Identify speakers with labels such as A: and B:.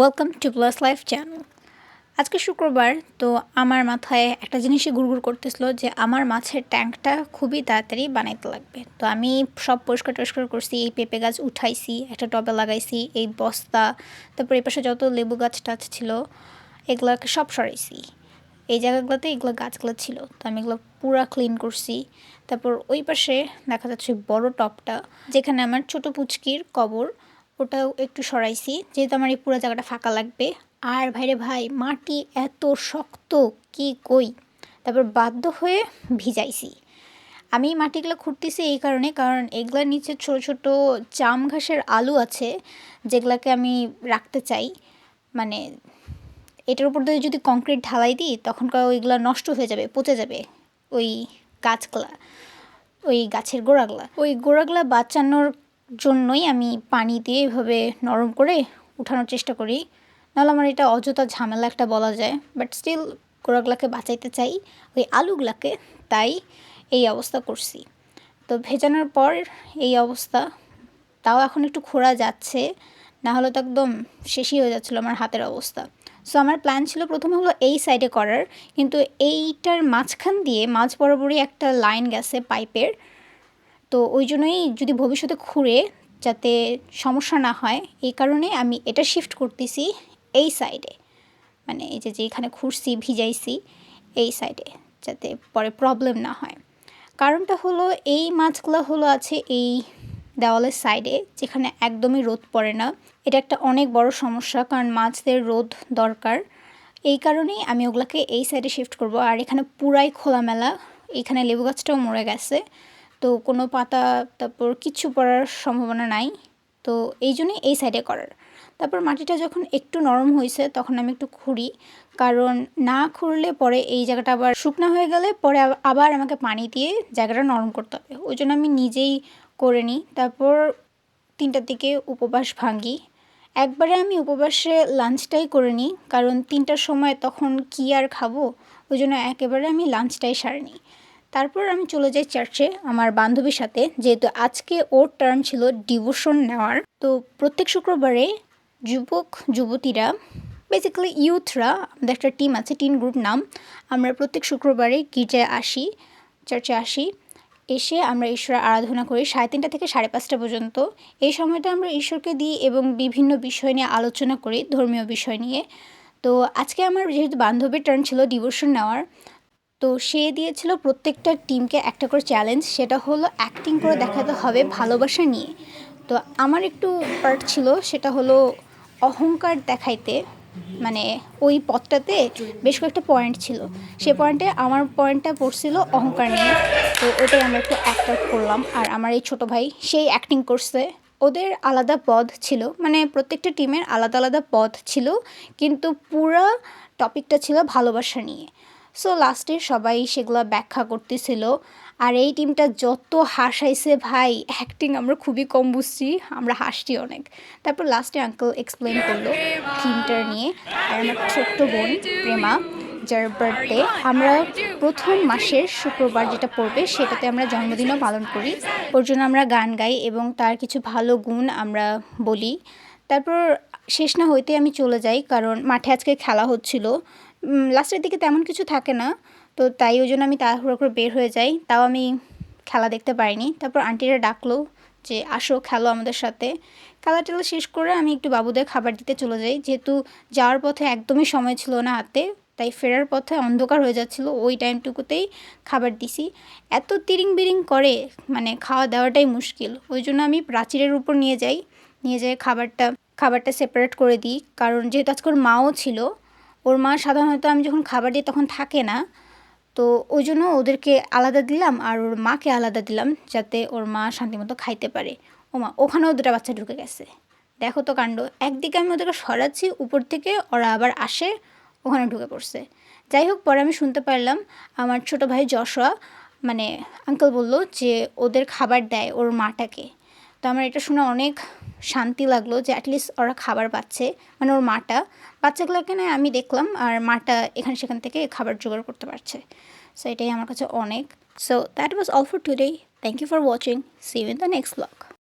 A: Welcome to plus life channel আজকে শুক্রবার, তো আমার মাথায় একটা জিনিসই গুড়গুড় করতেছিল যে আমার মাছের ট্যাঙ্কটা খুবই তাড়াতাড়ি বানাইতে লাগবে। তো আমি সব পরিষ্কার টরিষ্কার করছি, এই পেঁপে গাছ উঠাইছি, একটা টবে লাগাইছি, এই বস্তা, তারপর এই পাশে যত লেবু গাছ টাছ ছিল, এগুলাকে সব সরাইছি। এই জায়গাগুলোতে এগুলো গাছগুলো ছিল, তো আমি এগুলো পুরা ক্লিন করছি। তারপর ওই পাশে দেখা যাচ্ছে বড় টপটা, যেখানে আমার ছোট পুচকির কবর ওটাও একটু সরাইছি, যেহেতু আমার এই পুরো জায়গাটা ফাঁকা লাগবে। আর ভাইরে ভাই, মাটি এত শক্ত, কি কই? তারপর বাধ্য হয়ে ভিজাইছি। আমি মাটিগুলো খুঁড়তেছি এই কারণে, কারণ এগুলোর নিচে ছোট ছোট চাম ঘাসের আলু আছে, যেগুলাকে আমি রাখতে চাই। মানে এটার উপর দিয়ে যদি কংক্রিট ঢালাই দিই তখনকার ওইগুলো নষ্ট হয়ে যাবে, পচে যাবে, ওই গাছগুলা, ওই গাছের গোড়াগুলা। ওই গোড়াগুলা বাঁচানোর জন্যই আমি পানি দিয়ে এভাবে নরম করে উঠানোর চেষ্টা করি। নাহলে আমার এটা অযথা ঝামেলা একটা বলা যায়। বাট স্টিল গোড়াগুলাকে বাঁচাইতে চাই, ওই আলুগুলাকে। তাই এই অবস্থা করছি। তো ভেজানোর পর এই অবস্থা। তাও এখন একটু খোঁড়া যাচ্ছে। না হলে তো একদম শেষই হয়ে যাচ্ছিল আমার হাতের অবস্থা। সো আমার প্ল্যান ছিল প্রথমে হলো এই সাইডে করার। কিন্তু এইটার মাঝখান দিয়ে, মাঝ বরাবরই একটা লাইন গেছে পাইপের তো ওই জন্যই যদি ভবিষ্যতে খুঁড়ে যাতে সমস্যা না হয়, এই কারণে আমি এটা শিফট করতেছি এই সাইডে মানে এই যে যেখানে খুঁড়ছি, ভিজাইছি, এই সাইডে যাতে পরে প্রবলেম না হয়। কারণটা হলো, এই মাছগুলো হলো আছে এই দেওয়ালের সাইডে যেখানে একদমই রোদ পড়ে না। এটা একটা অনেক বড় সমস্যা, কারণ মাছদের রোদ দরকার। এই কারণেই আমি ওগুলোকে এই সাইডে শিফট করব। আর এখানে পুরাই খোলামেলা, এখানে লেবু গাছটাও মরে গেছে। তো কোনো পাতা, তারপর কিছু পড়ার সম্ভাবনা নাই। তো এই জন্যই এই সাইডে করার। তারপর মাটিটা যখন একটু নরম হয়েছে, তখন আমি একটু খুঁড়ি। কারণ না খুঁড়লে পরে এই জায়গাটা আবার শুকনো হয়ে গেলে পরে আবার আমাকে পানি দিয়ে জায়গাটা নরম করতে হবে। ওই জন্য আমি নিজেই করে নিই। তারপর তিনটার দিকে উপবাস ভাঙ্গি। একবারে আমি উপবাসে লাঞ্চটাই করে নিই। কারণ তিনটার সময় তখন কী আর খাব? ওই জন্য একেবারে আমি লাঞ্চটাই সারে নিই। তারপর আমি চলে যাই চার্চে আমার বান্ধবীর সাথে, যেহেতু আজকে ওর টার্ন ছিল ডিভোশন নেওয়ার। তো প্রত্যেক শুক্রবারে যুবক, যুবতীরা বেসিক্যালি ইউথরা আমাদের একটা টিম আছে টিন গ্রুপ নাম, আমরা প্রত্যেক শুক্রবারে গির্জায় আসি, চার্চে আসি, এসে আমরা ঈশ্বরের আরাধনা করি, সাড়ে তিনটা থেকে সাড়ে পাঁচটা পর্যন্ত। এই সময়টা আমরা ঈশ্বরকে দিই এবং বিভিন্ন বিষয় নিয়ে আলোচনা করি, ধর্মীয় বিষয় নিয়ে। তো আজকে আমার যেহেতু বান্ধবীর টার্ন ছিল ডিভোশন নেওয়ার তো সে দিয়েছিল প্রত্যেকটা টিমকে একটা করে চ্যালেঞ্জ সেটা হলো অ্যাক্টিং করে দেখাতে হবে ভালোবাসা নিয়ে। তো আমার একটু পার্ট ছিল, সেটা হলো অহংকার দেখাইতে। মানে ওই পথটাতে বেশ কয়েকটা পয়েন্ট ছিল। সে পয়েন্টে আমার পয়েন্টটা পড়ছিল অহংকার নিয়ে। তো ওটাই আমরা একটু অ্যাক্ট আউট করলাম। আর আমার এই ছোটো ভাই, সেই অ্যাক্টিং করছে। ওদের আলাদা পদ ছিল। মানে প্রত্যেকটা টিমের আলাদা আলাদা পদ ছিল। কিন্তু পুরো টপিকটা ছিল ভালোবাসা নিয়ে। সো লাস্টে সবাই সেগুলো ব্যাখ্যা করতেছিল। আর এই টিমটা যত হাসাইছে ভাই অ্যাক্টিং আমরা খুবই কম বুঝছি, আমরা হাসছি অনেক। তারপর লাস্টে আঙ্কেল এক্সপ্লেন করল টিমটার নিয়ে। আর আমার ছোট্ট বোন, প্রেমা, যার বার্থডে আমরা প্রথম মাসের শুক্রবার যেটা পড়বে, সেটাতে আমরা জন্মদিনও পালন করি। ওর জন্য আমরা গান গাই এবং তার কিছু ভালো গুণ আমরা বলি। তারপর শেষ না হইতে আমি চলে যাই, কারণ মাঠে আজকে খেলা হচ্ছিল। লাস্টের দিকে তেমন কিছু থাকে না, তো তাই ওই জন্য আমি তাড়াহুড়ো করে বের হয়ে যাই। তাও আমি খেলা দেখতে পারিনি। তারপর আন্টিরা ডাকলো যে, আসো, খেলো আমাদের সাথে। খেলা টেলা শেষ করে আমি একটু বাবুদের খাবার দিতে চলে যাই। যেহেতু যাওয়ার পথে একদমই সময় ছিল না হাতে, তাই ফেরার পথে অন্ধকার হয়ে যাচ্ছিল ওই টাইমটুকুতেই খাবার দিছি। এত তিরিং বিরিং করে মানে খাওয়া দাওয়াটাই মুশকিল। ওই জন্য আমি প্রাচীরের উপর নিয়ে যাই। নিয়ে যাই খাবারটা খাবারটা সেপারেট করে দিই। কারণ যেহেতু আজকে মাও ছিল ওর মা সাধারণত আমি যখন খাবার দিই তখন থাকে না। তো ওই জন্য ওদেরকে আলাদা দিলাম আর ওর মাকে আলাদা দিলাম যাতে ওর মা শান্তিমতো খাইতে পারে। ও মা, ওখানেও দুটা বাচ্চা ঢুকে গেছে। দেখো তো কাণ্ড, একদিকে আমি ওদেরকে সরাচ্ছি, উপর থেকে ওরা আবার আসে, ওখানে ঢুকে পড়ছে। যাই হোক, পরে আমি শুনতে পারলাম আমার ছোট ভাই যশোয়া মানে আঙ্কেল বলল যে ওদের খাবার দেয় ওর মাটাকে। তো আমার এটা শুনে অনেক শান্তি লাগল যে অ্যাটলিস্ট ওরা খাবার পাচ্ছে মানে ওর মাটা। বাচ্চাগুলোকে নয় আমি দেখলাম আর মাটা এখানে সেখান থেকে খাবার জোগাড় করতে পারছে। সো এটাই আমার কাছে অনেক। So that was all for today thank you for watching see you in the next blog